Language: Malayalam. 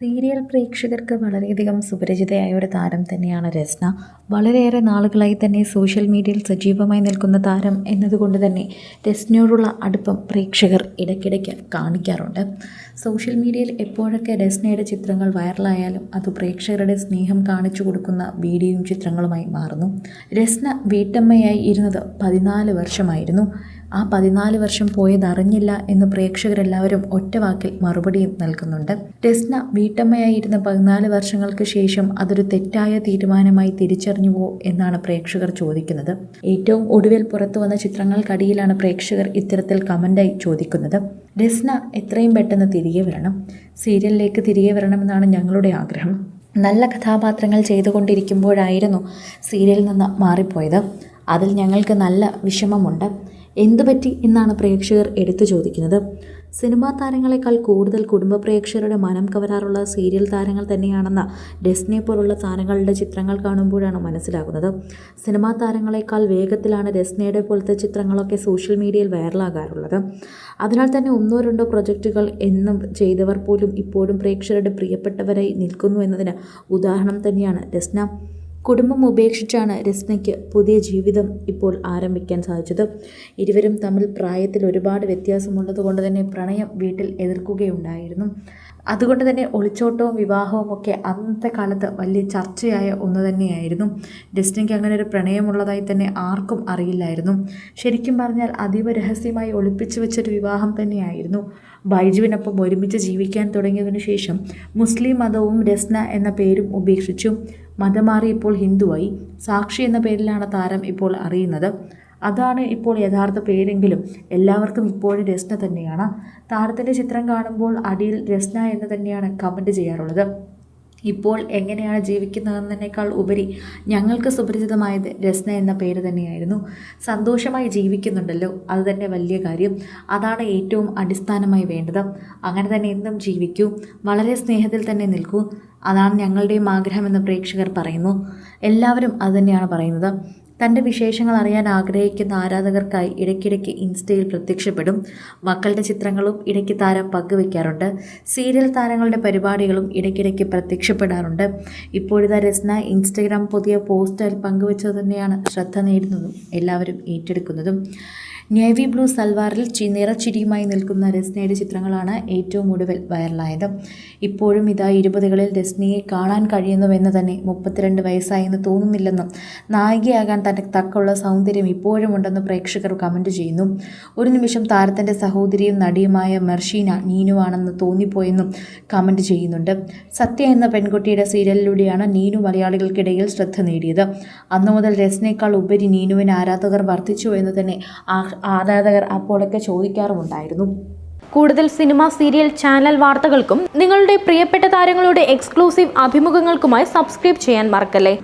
സീരിയൽ പ്രേക്ഷകർക്ക് വളരെയധികം സുപരിചിതയായ ഒരു താരം തന്നെയാണ് രസ്ന. വളരെയേറെ നാളുകളായി തന്നെ സോഷ്യൽ മീഡിയയിൽ സജീവമായി നിൽക്കുന്ന താരം എന്നതുകൊണ്ട് തന്നെ രസ്നയോടുള്ള അടുപ്പം പ്രേക്ഷകർ ഇടയ്ക്കിടയ്ക്ക് കാണിക്കാറുണ്ട്. സോഷ്യൽ മീഡിയയിൽ എപ്പോഴൊക്കെ രസ്നയുടെ ചിത്രങ്ങൾ വൈറലായാലും അത് പ്രേക്ഷകരുടെ സ്നേഹം കാണിച്ചു കൊടുക്കുന്ന വീഡിയോയും ചിത്രങ്ങളുമായി മാറുന്നു. രസ്ന വീട്ടമ്മയായി ഇരുന്നത് പതിനാല് വർഷമായിരുന്നു. ആ പതിനാല് വർഷം പോയതറിഞ്ഞില്ല എന്ന് പ്രേക്ഷകരെല്ലാവരും ഒറ്റവാക്കിൽ മറുപടിയും നൽകുന്നുണ്ട്. രസ്ന വീട്ടമ്മയായിരുന്ന പതിനാല് വർഷങ്ങൾക്ക് ശേഷം അതൊരു തെറ്റായ തീരുമാനമായി തിരിച്ചറിഞ്ഞുവോ എന്നാണ് പ്രേക്ഷകർ ചോദിക്കുന്നത്. ഏറ്റവും ഒടുവിൽ പുറത്തു വന്ന ചിത്രങ്ങൾക്കടിയിലാണ് പ്രേക്ഷകർ ഇത്തരത്തിൽ കമന്റായി ചോദിക്കുന്നത്. രസ്ന എത്രയും പെട്ടെന്ന് തിരികെ വരണം. സീരിയലിലേക്ക് തിരികെ വരണമെന്നാണ് ഞങ്ങളുടെ ആഗ്രഹം. നല്ല കഥാപാത്രങ്ങൾ ചെയ്തുകൊണ്ടിരിക്കുമ്പോഴായിരുന്നു സീരിയലിൽ നിന്ന് മാറിപ്പോയത്. അതിൽ ഞങ്ങൾക്ക് നല്ല വിഷമമുണ്ട്. എന്തു പറ്റി എന്നാണ് പ്രേക്ഷകർ എടുത്തു ചോദിക്കുന്നത്. സിനിമാ താരങ്ങളെക്കാൾ കൂടുതൽ കുടുംബ പ്രേക്ഷകരുടെ മനം കവരാറുള്ള സീരിയൽ താരങ്ങൾ തന്നെയാണെന്ന ഡെസ്നെ പോലുള്ള താരങ്ങളുടെ ചിത്രങ്ങൾ കാണുമ്പോഴാണ് മനസ്സിലാകുന്നത്. സിനിമാ താരങ്ങളെക്കാൾ വേഗത്തിലാണ് ഡെസ്നയുടെ പോലത്തെ ചിത്രങ്ങളൊക്കെ സോഷ്യൽ മീഡിയയിൽ വൈറലാകാറുള്ളത്. അതിനാൽ തന്നെ ഒന്നോ രണ്ടോ പ്രൊജക്റ്റുകൾ എന്നും ചെയ്തവർ പോലും ഇപ്പോഴും പ്രേക്ഷകരുടെ പ്രിയപ്പെട്ടവരായി നിൽക്കുന്നു എന്നതിന് ഉദാഹരണം തന്നെയാണ് ഡെസ്ന. കുടുംബം ഉപേക്ഷിച്ചാണ് രസ്നയ്ക്ക് പുതിയ ജീവിതം ഇപ്പോൾ ആരംഭിക്കാൻ സാധിച്ചത്. ഇരുവരും തമ്മിൽ പ്രായത്തിൽ ഒരുപാട് വ്യത്യാസമുള്ളത് കൊണ്ട് തന്നെ പ്രണയം വീട്ടിൽ എതിർക്കുകയുണ്ടായിരുന്നു. അതുകൊണ്ട് തന്നെ ഒളിച്ചോട്ടവും വിവാഹവും ഒക്കെ അന്നത്തെ കാലത്ത് വലിയ ചർച്ചയായ ഒന്ന് തന്നെയായിരുന്നു. ഡെസ്റ്റിനിക്ക് അങ്ങനെ ഒരു പ്രണയമുള്ളതായി തന്നെ ആർക്കും അറിയില്ലായിരുന്നു. ശരിക്കും പറഞ്ഞാൽ അതീവ രഹസ്യമായി ഒളിപ്പിച്ചു വെച്ചൊരു വിവാഹം തന്നെയായിരുന്നു. ബൈജുവിനൊപ്പം ഒരുമിച്ച് ജീവിക്കാൻ തുടങ്ങിയതിനു ശേഷം മുസ്ലിം മതവും രസ്ന എന്ന പേരും ഉപേക്ഷിച്ചു. മതം മാറി ഇപ്പോൾ ഹിന്ദുവായി. സാക്ഷി എന്ന പേരിലാണ് താരം ഇപ്പോൾ അറിയുന്നത്. അതാണ് ഇപ്പോൾ യഥാർത്ഥ പേരെങ്കിലും എല്ലാവർക്കും ഇപ്പോഴും രസ്ന തന്നെയാണ്. താരത്തിന്റെ ചിത്രം കാണുമ്പോൾ അടിയിൽ രസ്ന എന്ന് തന്നെയാണ് കമന്റ് ചെയ്യാറുള്ളത്. ഇപ്പോൾ എങ്ങനെയാണ് ജീവിക്കുന്നതെന്നതിനേക്കാൾ ഉപരി ഞങ്ങൾക്ക് സുപരിചിതമായത് രസ്ന എന്ന പേര് തന്നെയായിരുന്നു. സന്തോഷമായി ജീവിക്കുന്നുണ്ടല്ലോ അത് തന്നെ വലിയ കാര്യം. അതാണ് ഏറ്റവും അടിസ്ഥാനമായി വേണ്ടത്. അങ്ങനെ തന്നെ എന്നും ജീവിക്കൂ. വളരെ സ്നേഹത്തിൽ തന്നെ നിൽക്കൂ. അതാണ് ഞങ്ങളുടെയും ആഗ്രഹമെന്ന് പ്രേക്ഷകർ പറയുന്നു. എല്ലാവരും അതുതന്നെയാണ് പറയുന്നത്. തന്റെ വിശേഷങ്ങൾ അറിയാൻ ആഗ്രഹിക്കുന്ന ആരാധകർക്കായി ഇടയ്ക്കിടയ്ക്ക് ഇൻസ്റ്റയിൽ പ്രത്യക്ഷപ്പെടും. മക്കളുടെ ചിത്രങ്ങളും ഇടയ്ക്ക് താരം പങ്കുവെക്കാറുണ്ട് സീരിയൽ താരങ്ങളുടെ പരിപാടികളും ഇടയ്ക്കിടയ്ക്ക് പ്രത്യക്ഷപ്പെടാറുണ്ട്. ഇപ്പോഴത്തെ രസ്ന ഇൻസ്റ്റഗ്രാം പുതിയ പോസ്റ്റിൽ പങ്കുവെച്ചത് തന്നെയാണ് ശ്രദ്ധ നേടുന്നതും എല്ലാവരും ഏറ്റെടുക്കുന്നതും. നേവി ബ്ലൂ സൽവാറിൽ ചി നിറച്ചിരിയുമായി നിൽക്കുന്ന രസ്നയുടെ ചിത്രങ്ങളാണ് ഏറ്റവും ഒടുവിൽ വൈറലായത്. ഇപ്പോഴും ഇതാ ഇരുപതുകളിൽ രസ്നയെ കാണാൻ കഴിയുന്നുവെന്ന് തന്നെ മുപ്പത്തിരണ്ട് വയസ്സായെന്ന് തോന്നുന്നില്ലെന്നും നായികയാകാൻ തന്നെ തക്കുള്ള സൗന്ദര്യം ഇപ്പോഴും പ്രേക്ഷകർ കമന്റ് ചെയ്യുന്നു. ഒരു നിമിഷം താരത്തിന്റെ സഹോദരിയും നടിയുമായ മെർഷീന നീനുവാണെന്ന് തോന്നിപ്പോയെന്നും കമന്റ് ചെയ്യുന്നുണ്ട്. സത്യ എന്ന പെൺകുട്ടിയുടെ സീരിയലിലൂടെയാണ് നീനു മലയാളികൾക്കിടയിൽ ശ്രദ്ധ നേടിയത്. അന്നു മുതൽ രസ്നേക്കാൾ ഉപരി നീനുവിന് ആരാധകർ വർദ്ധിച്ചു എന്ന് തന്നെ ആരാധകർ അപ്പോഴൊക്കെ ചോദിക്കാറുമുണ്ടായിരുന്നു. കൂടുതൽ സിനിമ സീരിയൽ ചാനൽ വാർത്തകൾക്കും നിങ്ങളുടെ പ്രിയപ്പെട്ട താരങ്ങളുടെ എക്സ്ക്ലൂസീവ് അഭിമുഖങ്ങൾക്കുമായി സബ്സ്ക്രൈബ് ചെയ്യാൻ മറക്കല്ലേ?